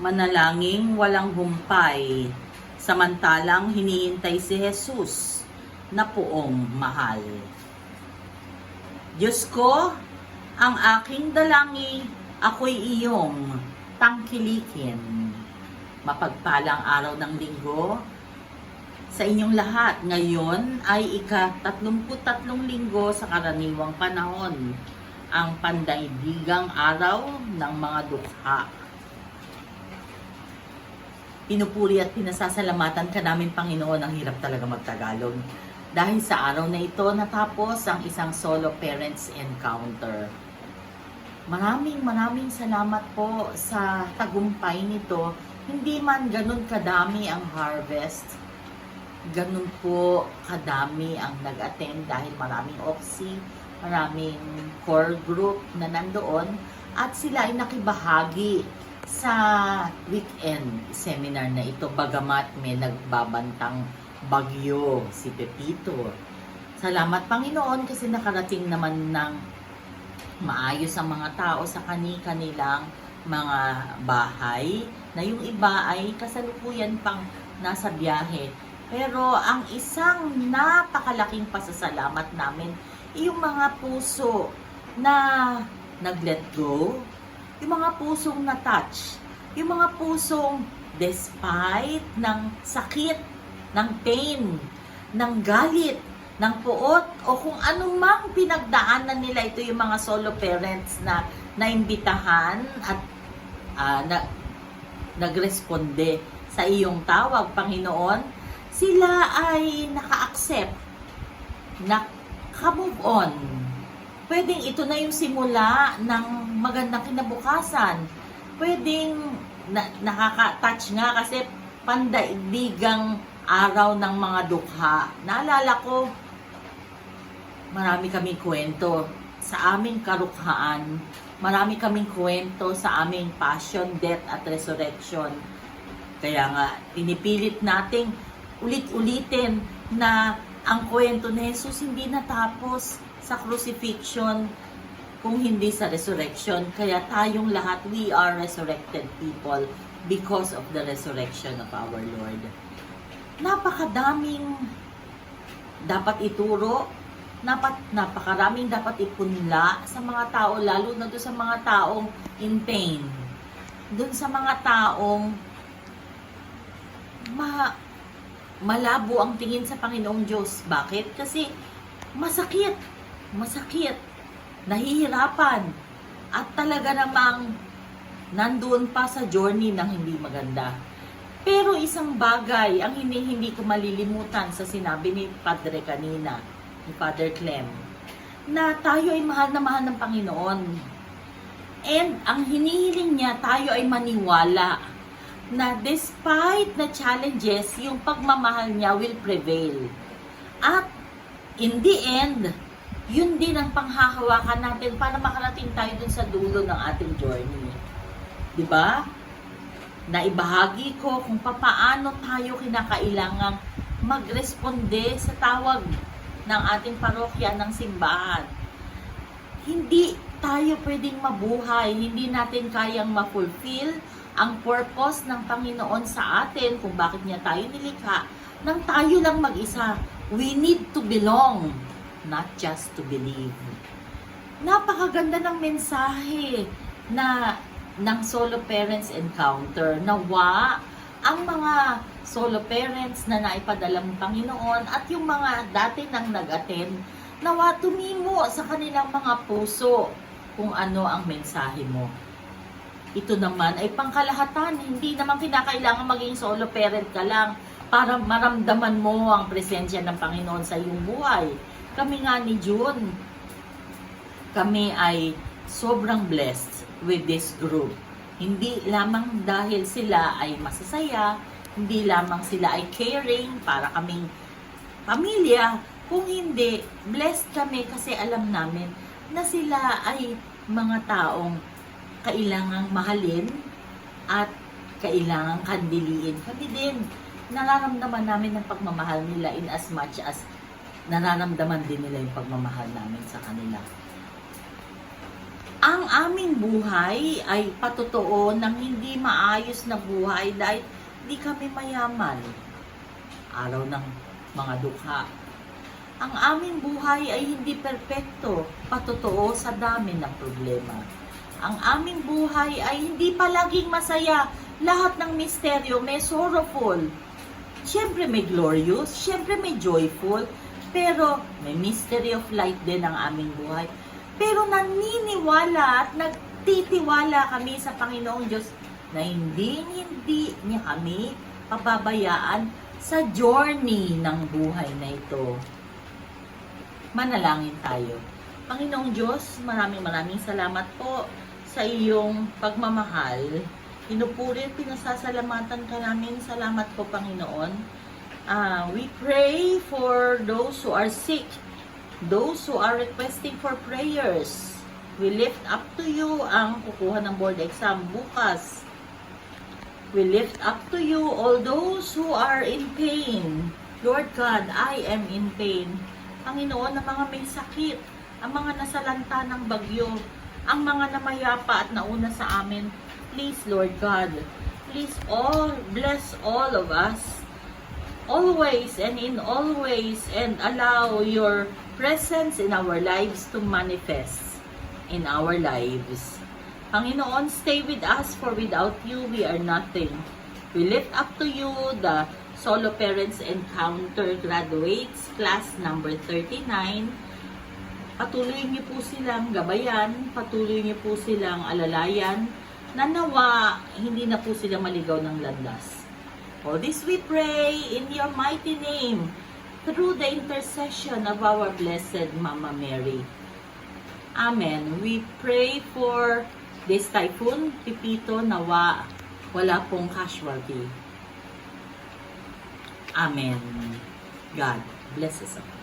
manalangin walang humpay, samantalang hinihintay si Jesus na poong mahal. Diyos ko, ang aking dalangi, ako'y iyong tangkilikin. Mapagpalang araw ng linggo, sa inyong lahat, ngayon ay ika-33 linggo sa karaniwang panahon, ang pandaigdigang araw ng mga dukha. Pinupuri at pinasasalamatan ka namin, Panginoon, ang hirap talaga magtagalog. Dahil sa araw na ito, natapos ang isang solo parents encounter. Maraming maraming salamat po sa tagumpay nito. Hindi man ganun kadami ang harvest, ganun po kadami ang nag-attend dahil maraming OXI, maraming core group na nandoon at sila ay nakibahagi sa weekend seminar na ito bagamat may nagbabantang bagyo si Pepito. Salamat Panginoon kasi nakarating naman ng maayos ang mga tao sa kani-kanilang mga bahay na yung iba ay kasalukuyan pang nasa biyahe. Pero ang isang napakalaking pasasalamat namin, yung mga puso na nag-let go, yung mga pusong na-touch, yung mga pusong despite ng sakit, ng pain, ng galit, ng puot, o kung anumang pinagdaanan nila, ito yung mga solo parents na naimbitahan at ah, na, nagresponde sa iyong tawag, Panginoon, sila ay naka-accept, naka-move on. Pwedeng ito na yung simula ng magandang kinabukasan. Pwedeng na, nakaka-touch nga kasi pandaigdigang araw ng mga dukha. Naalala ko, marami kaming kwento sa aming karukhaan. Marami kaming kwento sa aming passion, death at resurrection. Kaya nga, pinipilit nating ulit-ulitin na ang kwento ni Jesus hindi natapos sa crucifixion kung hindi sa resurrection. Kaya tayong lahat, we are resurrected people because of the resurrection of our Lord. Napakadaming dapat ituro, napat, napakaraming dapat ipunla sa mga tao, lalo na doon sa mga taong in pain. Doon sa mga taong ma, malabo ang tingin sa Panginoong Diyos. Bakit? Kasi masakit. Masakit. Nahihirapan. At talaga namang nandoon pa sa journey ng hindi maganda. Pero isang bagay ang hindi, hindi ko malilimutan sa sinabi ni Padre kanina, ni Father Clem, na tayo ay mahal na mahal ng Panginoon. And ang hinihiling niya, tayo ay maniwala na despite na challenges, yung pagmamahal niya will prevail. At in the end, yun din ang panghahawakan natin para makarating tayo dun sa dulo ng ating journey. Di ba? Naibahagi ko kung papaano tayo kinakailangang magresponde sa tawag ng ating parokya ng simbahan. Hindi tayo pwedeng mabuhay, hindi natin kayang ma-fulfill ang purpose ng Panginoon sa atin kung bakit niya tayo nilikha nang tayo lang mag-isa. We need to belong, not just to believe. Napakaganda ng mensahe na ng solo parents encounter. Nawa ang mga solo parents na naipadala ng Panginoon at yung mga dati nang nag-attend, nawa tumimo sa kanilang mga puso kung ano ang mensahe mo. Ito naman ay pangkalahatan. Hindi naman kinakailangan maging solo parent ka lang para maramdaman mo ang presensya ng Panginoon sa iyong buhay. Kami nga ni June, kami ay sobrang blessed with this group. Hindi lamang dahil sila ay masasaya, hindi lamang sila ay caring para kaming pamilya, kung hindi, blessed kami kasi alam namin na sila ay mga taong kailangang mahalin at kailangang kandiliin. Kami din, nararamdaman namin ang pagmamahal nila in as much as nararamdaman din nila yung pagmamahal namin sa kanila. ang aming buhay ay patotoo ng hindi maayos na buhay dahil di kami mayaman. Araw ng mga dukha. Ang aming buhay ay hindi perpekto, patotoo sa dami ng problema. Ang aming buhay ay hindi palaging masaya. Lahat ng misteryo may sorrowful. Siyempre may glorious, siyempre may joyful, pero may mystery of light din ang aming buhay. Pero naniniwala at nagtitiwala kami sa Panginoong Diyos na hindi hindi niya kami pababayaan sa journey ng buhay na ito. Manalangin tayo. Panginoong Diyos, maraming maraming salamat po sa iyong pagmamahal. Pinupuri at pinasasalamatan ka namin. Salamat po, Panginoon. Ah, we pray for those who are sick, those who are requesting for prayers. We lift up to you ang kukuha ng board exam bukas. We lift up to you all those who are in pain. Lord God, I am in pain. Panginoon, ang mga may sakit, ang mga nasalanta ng bagyo, ang mga namayapa at nauna sa amin, please, Lord God, please all bless all of us always and in all ways and allow your presence in our lives to manifest in our lives. Panginoon, stay with us for without you we are nothing. We lift up to you the Solo Parents Encounter graduates, class number 39. Patuloy niyo po silang gabayan, patuloy niyo po silang alalayan, na nawa hindi na po sila maligaw ng landas. For this we pray in your mighty name, through the intercession of our blessed Mama Mary. Amen. We pray for this typhoon, Pipito, nawa wala pong casualty. Amen. God bless us.